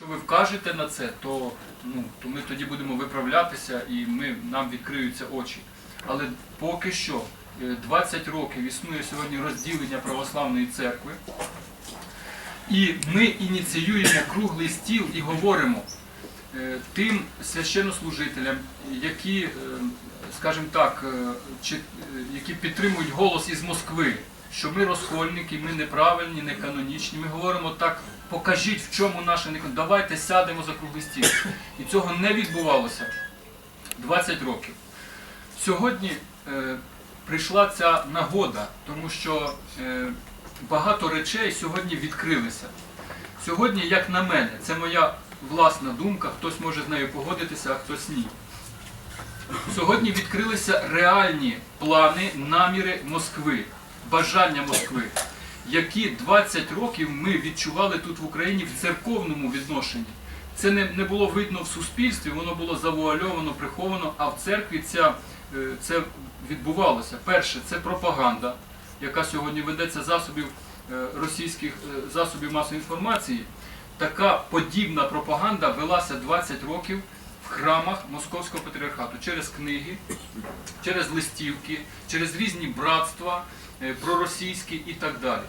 Якщо ви вкажете на це, то, ну, то ми тоді будемо виправлятися і ми, нам відкриються очі. Але поки що е, 20 років існує сьогодні розділення православної церкви, і ми ініціюємо круглий стіл і говоримо е, тим священнослужителям, які, е, скажімо так, е, е, які підтримують голос із Москви, що ми розкольники, ми неправильні, не канонічні. Ми говоримо так, покажіть, в чому наше не Давайте сядемо за круглий стіл. І цього не відбувалося 20 років. Сьогодні е, прийшла ця нагода, тому що е, багато речей сьогодні відкрилися. Сьогодні, як на мене, це моя власна думка, хтось може з нею погодитися, а хтось ні. Сьогодні відкрилися реальні плани, наміри Москви, бажання Москви, які 20 років ми відчували тут в Україні в церковному відношенні. Це не, не було видно в суспільстві, воно було завуальовано, приховано, а в церкві ця, е, це відбувалося. Перше, це пропаганда, яка сьогодні ведеться засобів е, російських е, засобів масової інформації. Така подібна пропаганда велася 20 років храмах Московського патріархату через книги, через листівки, через різні братства е, проросійські і так далі.